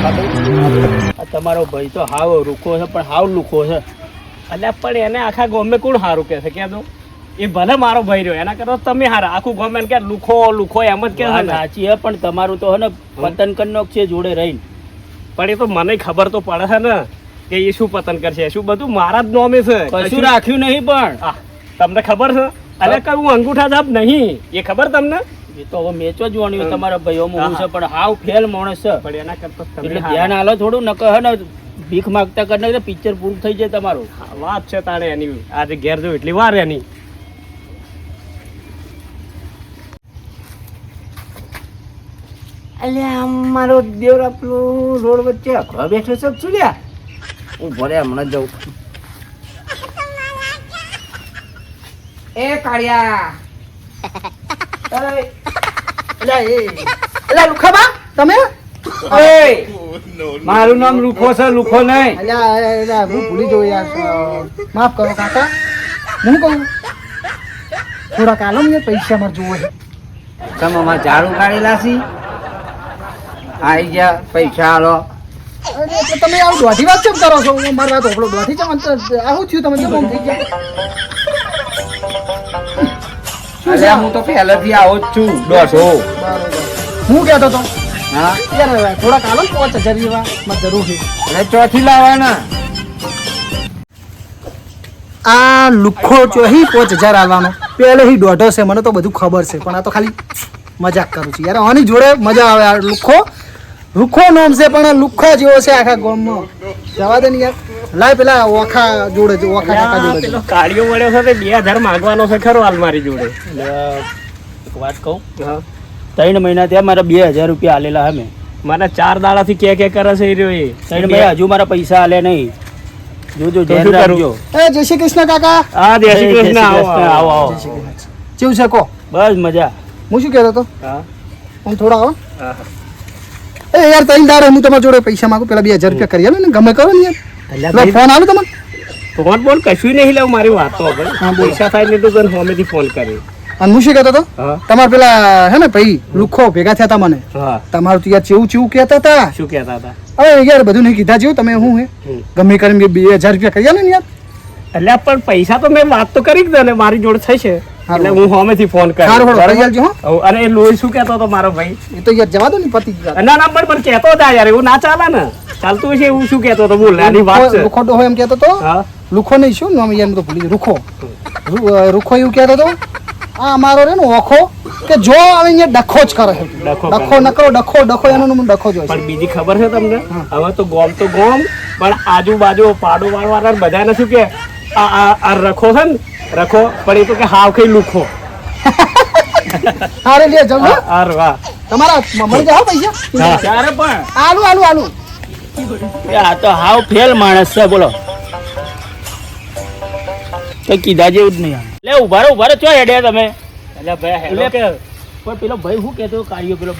આ તમારો ભાઈ તો હાવ રૂખો છે પણ હાવ લુખો છે. અલ્યા પણ એને આખા ગોમે કોણ સારું કે છે? કે એ ભલે મારો ભાઈ રહ્યો એના કરતા તમે હારા. આખું ગોમે કે લુખો લુખો એમ જ કે. સાચી હે પણ તમારું તો હે ને પતન કન્નોક છે જોડે રહીને. પણ એ તો મને ખબર તો પડે છે ને કે એ શું પતન કરશે. શું બધું મારા જ નોમે છે? કશું રાખ્યું નહીં પણ. તમને ખબર છે? અરે કયું હું અંગૂઠા છાપ નહીં. એ ખબર તમને? એ તો હવે મેચો જોવાની તમારા ભાઈઓ હું છે પણ હાવ ફેલ માણસ છે. પણ એના કરતા તમે એટલે ધ્યાન હાલો થોડું નકર હે ને ભીખ માંગતા કરીને પિક્ચર પૂરું થઈ જાય તમારું. વાત છે તારે એની. આજે ઘેર જો એટલી વાર એની. અલ્યા મારો દેવર પેલો રોડ વચ્ચે અખવા બેઠો છે શું લ્યા? હું ભરે હમણાં જાઉં. એ કાળિયા. અલ્યા લુખાબા તમે મારું નામ લુખો છે, લુખો નહીં. હું ભૂલી જઉં યાર માફ કરો કાકા હું કહું થોડાક કાલો ને પૈસા મારે જોવો તમે અમારે ઝાડુ કાઢેલા છે? આવી ગયા, પૈસા આલો. તમે આવું દોઢી વાત કેમ કરો છો? મારી વાત ઓપડો દોઢી કેમ આવું થયું તમે થઈ ગયા. શું છે? હું તો પહેલેથી આવો જ છું. દોઢો હું કહેતો તો? હા? યાર થોડાક આલો પાંચ હજાર જેવા. માં જરૂર છે. એટલે ચોથી લાવવાના. આ લુખ્ખો ચોહી પાંચ હજાર આવવાનો પહેલેથી દોઢો છે મને તો બધું ખબર છે પણ આ તો ખાલી મજાક કરું છું. યાર આની જોડે મજા આવે આ લુખ્ખો લુખ્ખો નામ છે પણ લુખો જેવો છે આખા ગામમાં. જવા દે ને યાર. લાય પેલા ઓખા જોડે છે ઓખા કાકા જોડે પેલો કાળિયો મળ્યો છે તે બે હજાર માંગવાનો છે ખરો હાલ મારી જોડે એક વાત કહું? ત્રણ મહિના ત્યાં મારા બે હજાર રૂપિયા આલેલા હે મેં. મને ચાર દાડાથી કે કે કરે છે એ રહ્યો એ. ત્રણ મહિના હજુ મારા પૈસા આલે નહીં. જોજો તો ધ્યાન રાખજો. એ જય શ્રી કૃષ્ણ કાકા. હા જય શ્રી કૃષ્ણ આવો આવો આવો. જય કેવું છે કહો બસ મજા. હું શું કહેતો હતો? હા, હું થોડા આવો. હા. એ યાર ત્રણ દાડે હું તમારા જોડે પૈસા માંગુ પેલા બે હજાર રૂપિયા કરી આલો ને ગમે કરો ને યાર. ફોન આલો તમને? ફોન બોલ કશું નહીં લેવું મારી વાત. પૈસા ને તો તને હોમેથી ફોન કર્યો અને હું શું કહેતો હતો? તમારે પેલા હે ને ભાઈ લુખો ભેગા થયા હતા મને. તમારું ત્યાં યાર ચેવું ચેવું કહેતા હતા શું કહેતા હતા હવે યાર બધું નહીં કીધા જેવું તમે હું હે. ગમે કરીને બે હજાર રૂપિયા કરી ને યાર. એટલે પણ પૈસા તો મેં વાત તો કરી જ ને મારી જોડે થશે. છે એટલે હું હોમેથી ફોન કર્યો? કરી અને એ લોહી શું કહેતો હતો મારો ભાઈ? એ તો યાર જવા દો ને પતિ ના ના પણ પણ કહેતો હતા યાર એવું ના ચાલે ને. ચાલતું હશે એવું શું કહેતો હતો? બોલ આની વાત છે. ખોટો હોય એમ કહેતો હતો? હા. લુખો નહીં શું? નામ યાર હું તો ભૂલી ગયો. રૂખો રૂખો એવું કહેતો હતો? આ અમારો રે ને ઓખો કે જો આવે અહીંયા ડખો જ કરે. ડખો નકરો ડખો ડખો એનો નામ ડખો જ હોય પણ બીજી ખબર છે તમને? હવે તો ગોમ તો ગોમ પણ આજુબાજુ પાડો વાળવાના બધાને શું કે આ આ રખો છે ને રખો પણ એ તો કે હાવ કઈ લુખો. અરે લે જલ્દી. આ- વાહ તમારા મમ્મી જાવ પૈસા? હા. ત્યારે પણ. આલુ આલુ આલુ. આ તો હાવ ફેલ માણસ છે બોલો. તો કીધા જેવું જ નહીં લે ઊભા રહો ઊભા રહો ચો હેડે તમે? એટલે ભાઈ હેલો. કે પણ પેલો ભાઈ શું કહેતો કાર્યો પેલો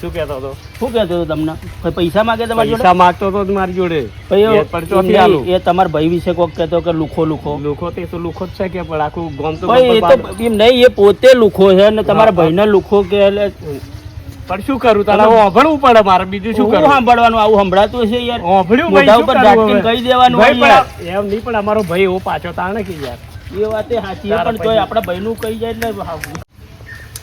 શું કહેતો હતો? શું કહેતો હતો તમને? કોઈ પૈસા માંગે તમારી જોડે? પૈસા માંગતો હતો મારી જોડે. ભાઈ એ તમારા ભાઈ વિશે કોક કહેતો કે લુખો લુખો. લુખો તે તો લુખો જ છે કે પણ આખું ગોમ તો એ તો એમ નહીં એ પોતે લુખો છે અને તમારા ભાઈ ભાઈને લુખો કે એટલે પણ શું કરું? તારે હવે સાંભળવું પડે મારે. બીજું શું કરું? સાંભળવાનું આવું સંભળાતું હશે યાર. સાંભળ્યું ભાઈ, શું ઉપર ઝાટકીને કહી દેવાનું ભાઈ પણ એમ નહીં પણ અમારો ભાઈ એવો પાછો તાણે કે યાર. એ વાતે સાચી પણ તોય. આપણા ભાઈનું કહી જાય એટલે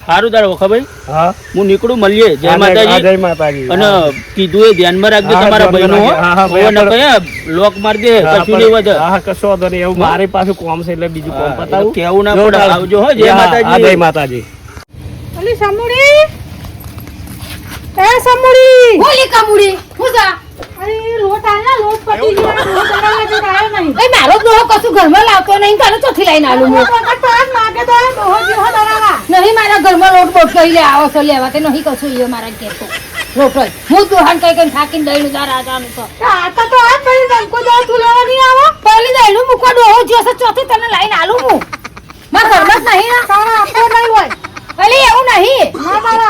સારું તારે વખાભાઈ હા? હું નીકળું મળીએ. જય માતાજી. જય માતાજી. અને કીધું એ ધ્યાનમાં રાખજો તમારા ભાઈનું હો. ભાઈ, આપણે- હે, લોક માર દે હા, કશું નહીં વધે. હા કશો વધે નહીં. એવું મારી પાસે કોમ છે એટલે બીજું કોમ પતાવું. કેવું ના પડે. આવજો હો, જય માતાજી. જય માતાજી. અલી સમુડી એ સમુડી હોલી કમુડી હું જા. અરે લોટ આલ ના લોટ પતી ગયો. લોટ આલા જો આયો નહીં. એ મારો ડોહો કશું ઘરમાં લાવતો નહીં તને ચોથી લઈને આલું હું. વખત તો આજ માગે તો આ ડોહો જેવો દરાવા નહીં મારા ઘરમાં લોટ બોટ કઈ લે આવો છો લેવા તે નહીં કશું ઈયો મારા ઘેર તો. લોટ જ હું દોહાન કઈ કઈ થાકીને દઈનું તાર આજાનું તો. આતા તો આજ પછી દંકો દો તું લેવા નહીં આવો? પહેલી દઈનું મૂકો જ્યો છે ચોથી તને લઈને આલું હું. મારા ઘરમાં જ નહીં ના તારા આપો નહીં હોય. અલી એવું નહીં.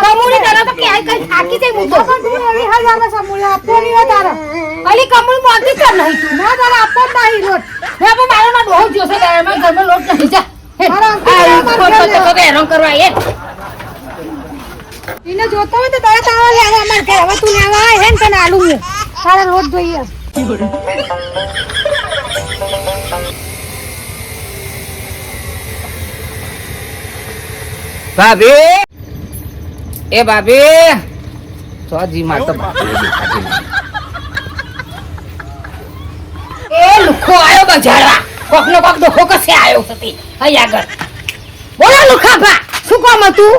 કમુલી તારા તો ક્યાંય કઈ થાકી જઈ મુતો તો એવી હાલ આવે સમુલા આપો નહીં તારા. અલી કમુલ મોતી કર નહીં. તું ના તારા આપો જ નહીં લોટ હે પણ મારો ના ડોહો જ્યો છે મારા ઘરમાં લોટ નહીં જા. આ ખોટો તો કે હેરાન કરવા એ એને જોતો હોય તો તારે તારા લેવા અમાર ઘરે હવે તું લેવા હે ને તને આલું હું. તારે રોજ જોઈએ. ભાભી? એ ભાભી સોજી માં તો ભાભી દેખાતી એ લુખો આયો બજારવા કોક નો કોક દોખો કસે આયો સતી. અહીં આગળ. બોલો લુખાભા શું કામ હતું?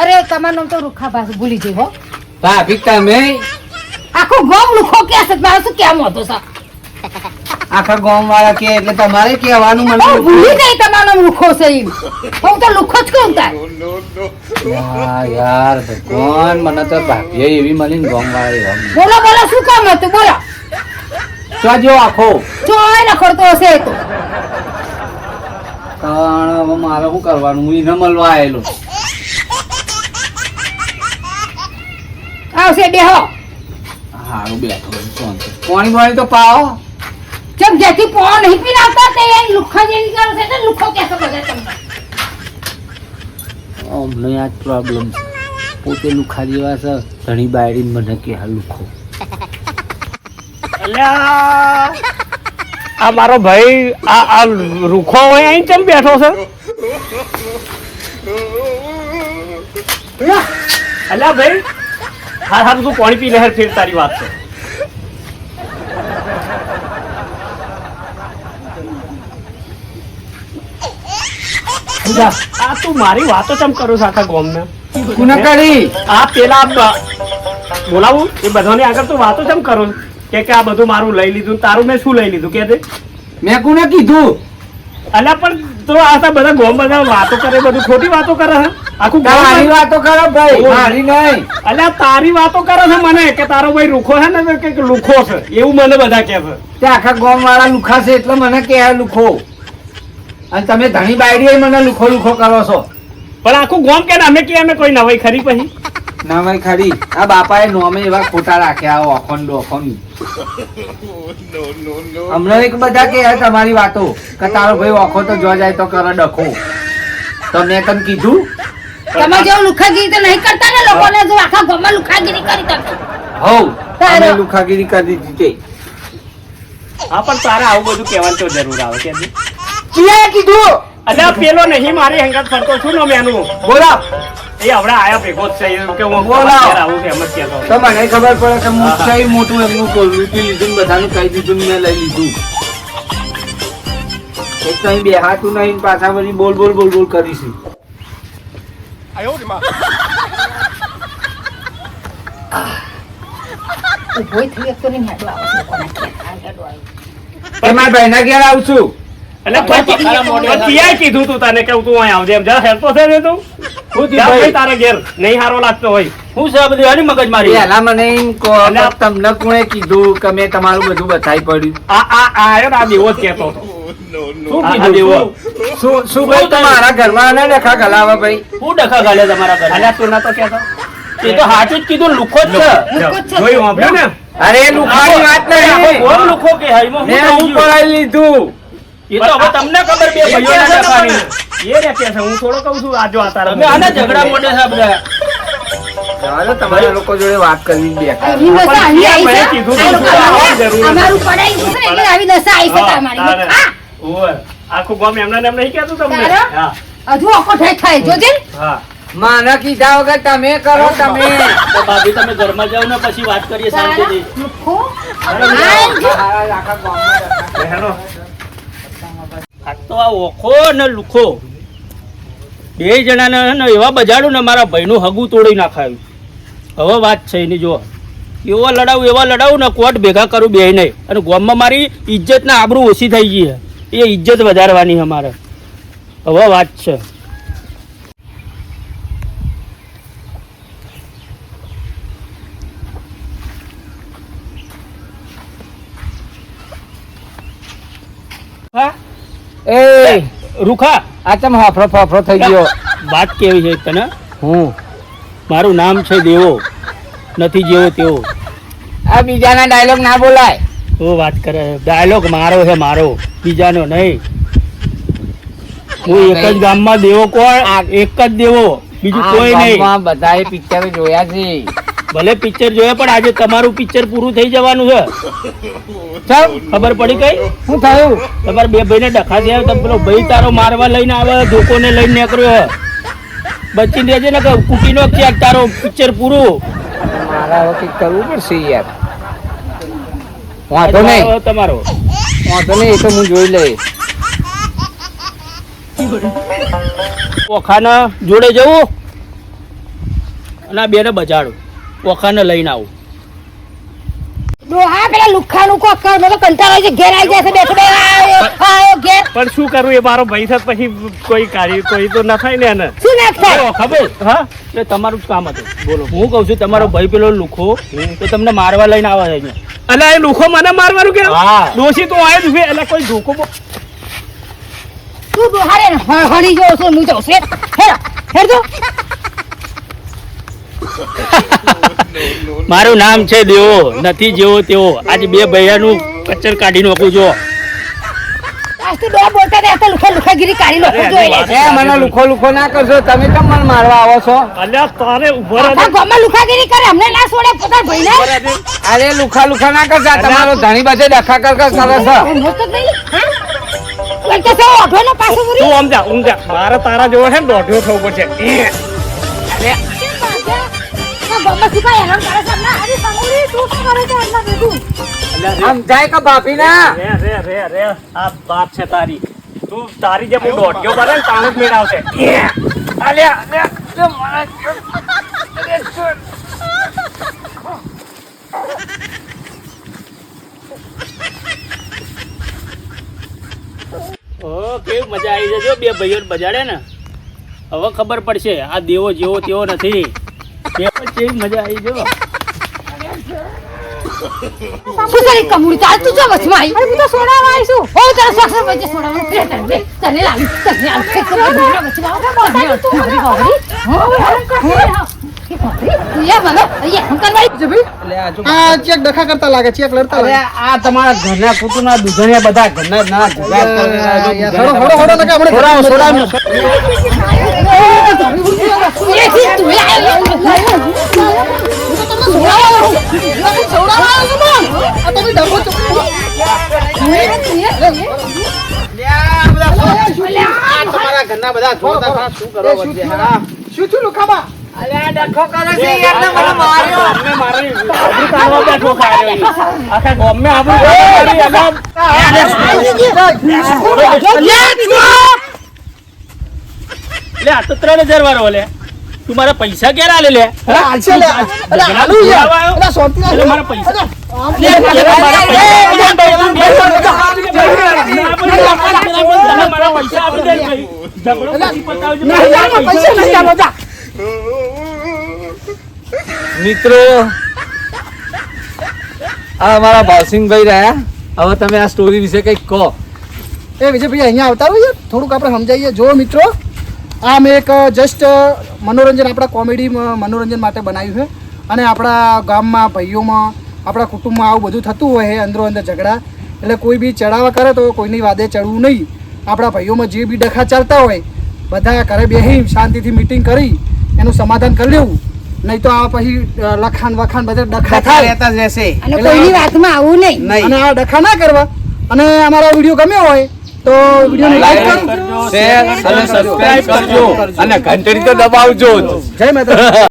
અરે તમારું નામ તો રૂખા છે, ભૂલી જઈ હો. ભાભી તમે? આખો ગોમ લુખો કે છે મારો શું કેમ હતો સર? આખા ગામ વાળા કે એટલે તમારે કહેવાનું મને ભૂલી ગઈ તમારો લુખો છે હું તો લુખો જ કહું તાર. યાર ભગવાન મને તો ભાગ્ય એવી મળીને ગામ વાળી બોલો બોલો શું કામ હતું? બોલો. જો આખો? ચોય નખડતો હશે તો. પણ હવે મારે શું કરવાનું? હું એને મળવા આવેલો આવશે બેહો. હારું બેઠો. પાણી પાણી તો પાવો. જેમ જેથી પો નહીં પીનાવતા તે એ લુખા જેવી કરો છે તો લુખો કહેશો બધા તમને. અમને આ પ્રોબ્લેમ છે. પોતે લુખા જેવા છે ઘણી બાયડી મને કે હા લુખો. અલ્યા! આ મારો ભાઈ આ આ રૂખો હોય અહીં કેમ બેઠો છે? અલ્યા ભાઈ હા હા તું પાણી પી લહેર ફેર તારી વાત છે. આ તું મારી વાતો ચમ કરું આખા ગામના કુને આ પેલા બોલાવું? એ બધાની આગળ તું વાતો ચમ કરું? કે કે આ બધું મારું લઈ લીધું તારું મેં શું લઈ લીધું? કે દે. મેં કુને કીધું? અલ્યા પણ તો આ બધા ગોમ બધા વાતો કરે બધું ખોટી વાતો કરે હે આખું તારી વાતો કરો ભાઈ. મારી નહીં. અલ્યા તારી વાતો કરે છે મને? કે તારો ભાઈ રૂખો છે ને કે લુખો છે? એવું મને બધા કહે છે. તે આખા ગોમ વાળા લુખા છે એટલે મને કે લુખો. અને તમે ધણી બાયડી મને લુખો લુખો કરો છો. પણ આખું ગોમ કે અમે કે અમે કોઈ નવાઈ ખરી પછી? નવાઈ ખરી. આ બાપાએ નોમે એવા ખોટા રાખ્યા ઓખોન ડોખોન. હમણાં એક બધા કે તમારી વાતો કે તારો ભાઈ ઓખો તો જો જાય તો કરે ડખો. તો મેં તને કીધું? તમે જો લુખાગીરી તો નહીં કરતા ને લોકોને જો આખા ગામમાં લુખાગીરી કરી તમે હોવ તારો. લુખાગીરી કરી દીધી તે. હા પણ તારા આવું બધું કહેવાનું તો જરૂર આવે કે કિયાએ કીધું. અલ્યા પેલો નહીં મારી હંગાત ફરતો છું ને મેનું બોલા. એ હમણાં આયા ભેગો જ છે કે હું બોલાવો. આવું કે એમ જ કહેતો. તો મને ખબર પડે કે મોટું એમનું કોલ લીધું બધાનું કહી દીધું મેં લઈ લીધું. એક તો અહીં બેહાતું નહીં પાછા પછી બોલ બોલ બોલ બોલ કરીશું ઉભોય થઈ એક તો નહીં ઘેર. આવે. એ મારા ભાઈના ઘેર આવું છું. પછી કીધું તું તને કે તું અહીં આવજે? એમ જરા હેરતો છે ને તું. હું જા ઘેર. નહીં હારો લાગતો હોય. હું છે આ બધી મગજ મારી? પહેલા મને એમ કહો કે અલ્યા. તમને કોણે કીધું કે મેં તમારું બધું બતાવી પડ્યું? આ આ આ આયો આ દેવો જ કહેતો હતો. શું આ કીધું? દેવો. શું? શું શું ભાઈ તમારા ઘરમાં ના ડખા ગલાવા ભાઈ? શું ડખા ગાલ્યા તમારા ઘરે? અલ્યા તું નતો કહેતો. એ તો હાચું જ કીધું લુખો જ છે. જોયું ને? અરે લુખાની વાત નહીં. લુખો કે હું લીધું. એ તો હવે તમને ખબર બે ભાઈઓ ના ભાઈઓના એ ને કહે છે? હું થોડો કહું છું આજો આ તારા આના ઝઘડા મોઢે છે બધા. ચાલો તમારા લોકો જોડે વાત કરવી બે આવી દશા આવી છે. અમારું- પડાઈ એટલે આવી દશા આવી તમારી. ઓવે. આખું ગામ એમને ને એમ નહીં કહેતું તમને? હા. હજુ ઓકો થાય થાય જોજે હા. માને કીધા વગર તમે કરો તમે. તો ભાભી તમે ઘરમાં જાઓ ને પછી વાત કરીએ શાંતિથી. આખા ગામમાં તો આ ઓખો ને લુખો. બે જણાને એવા બજાડું ને મારા ભાઈનું હગું તોડી નાખાયું. હવે વાત છે એની જો એવા લડાવું એવા લડાવું ને કોટ ભેગા કરું બે નહીં અને ગોમમાં મારી ઇજ્જત ને આબરૂ ઓછી થઈ ગઈ એ ઇજ્જત વધારવાની છે મારે. હવે વાત છે. હા? એ રૂખા. આ ચમ હાફરો ફાફરો થઈ ગયો. વાત કેવી છે તને? હું? મારું નામ છે દેવો. નથી જેવો તેવો. આ બીજાના ડાયલોગ ના બોલાય. હું વાત કરે. ડાયલોગ મારો છે મારો. બીજાનો નહીં. હું એક જ ગામમાં દેવો કોણ એક જ દેવો. બીજું કોઈ નહીં. બધાએ પિક્ચર જોયા છે. ભલે પિક્ચર જોયે પણ આજે તમારું પિક્ચર પૂરું થઈ જવાનું છે. ચાલ ખબર પડી કઈ? શું થયું? તમારા બે ભાઈને ડખા થયા તો પેલો ભાઈ તારો મારવા લઈને આવે ધોકોને લઈને નીકળ્યો બચીને રહેજે ને કે કુટીનો ક્યાંક તારો પિક્ચર પૂરું. મારા વખત કરવું પડશે યાર. વાંધો નહીં. તમારો. વાંધો નહીં એ તો હું જોઈ લઈશ. ઓખાના જોડે જવું અને આ બેને બજાડું. ઓખાને લઈને આવું. ડોહા પેલા લુખ્ખાનું કોક કર મને કંટાળો છે ઘેર આવી જાય છે બેઠો આયો આયો ઘેર. પણ શું કરવું એ મારો ભાઈ છે પછી કોઈ કાર્ય કોઈ તો ના થાય ને એને. શું ના થાય? ખબર? હા? એટલે તમારું કામ હતું. બોલો. હું કહું છું તમારો ભાઈ પેલો લુખો તો તમને મારવા લઈને આવે છે. એટલે એ લુખો મને મારવાનું કે? હા. દોષી તો આય જ છે એટલે કોઈ ધોકો બો- તું ડોહારે ને હ- હળી હું જાઉં છું. હેડ હેડ તો મારું નામ છે દેવો નથી જેવો તેવો. આજે બે ભૈયાનું કચર કાઢી નાખું ને તો લુખા લુખો લુખો ના કરશો તમે મને મારવા આવો છો? અલ્યા તારે ઊભો આખા રહેજે. ગામમાં લુખાગીરી કરે અમને ના છોડે પોતાના ભાઈને અરે લુખા લુખા ના કરશો તમારો ધણી બધે ડખા કરતા કર કરે? છે હું તો નહીં હા? કોઈ કે સૌ અભયનો પાછો તું આમ જા ઊંઘ જા. મારે તારા જેવો છે ને દોઢિયો થવું પડશે. ગામમાં સમજાય કે ભાભી ના રે રે રે રે. આ વાત છે તારી. તું તારી જે હું દોઢિયો બને ને તાણે જ મેળ આવશે. અલ્યા અલ્યા તે મારા ઓ કેવી મજા આવી જજો બે ભાઈઓ બજાડે ને. હવે ખબર પડશે આ દેવો જેવો તેવો નથી. બે મજા આવી જો શું કમુડી ચાલ તું જો વચમાં આવી અરે હું તો સોડાવા આવી છું હો તારા સાસર વચ્ચે તને તને લાવી તને હો કે ભાઈ આ તમારા ઘરના કુટુંબના દુધણિયા બધા ઘરના તમારા ઘરના બધા જોરદાર શું કરો શું છું લુખાબા અલ્યા ડખો કરે છે યાર ને મને મારી કાઢવા બેઠો ખાયો ઈ. આખા ગામમાં આબરૂ કાઢવા મારી અગાઉ. લે આ તો ત્રણ હજાર વાળો લે તું મારા પૈસા ક્યારે આલે લે હાલશે લે અરે હાલું યાર અરે સોંતી એટલે આલો. મારા પૈસા લે, મારા. મિત્રો આ અમારા ભાવસિંહભાઈ રહ્યા હવે તમે આ સ્ટોરી વિશે કંઈક કહો એ વિજયભાઈ અહીંયા આવતા હોય થોડુંક આપણે સમજાવીએ જો મિત્રો આ મેં એક જસ્ટ મનોરંજન આપણા કોમેડી મનોરંજન માટે બનાવ્યું છે. અને આપણા ગામમાં ભાઈઓમાં આપણા કુટુંબમાં આવું બધું થતું હોય છે અંદરો અંદર ઝઘડા. એટલે કોઈ બી ચડાવા કરે તો કોઈની વાદે ચડવું નહીં. આપણા ભાઈઓમાં જે બી ડખા ચાલતા હોય બધા ઘરે બેસી શાંતિથી મિટિંગ કરી એનું સમાધાન કરી લેવું. નહીં તો આ પછી લખાણ વખાણ બધા ડખા થાય. રહેતા જ રહેશે. કોઈની વાતમાં આવું નહીં નહીં. અને આ ડખા ના કરવા. અને અમારો વીડિયો ગમ્યો હોય તો વિડીયોને લાઈક કરજો શેર અને સબસ્ક્રાઇબ કરજો અને ઘંટડી તો દબાવજો જય માતા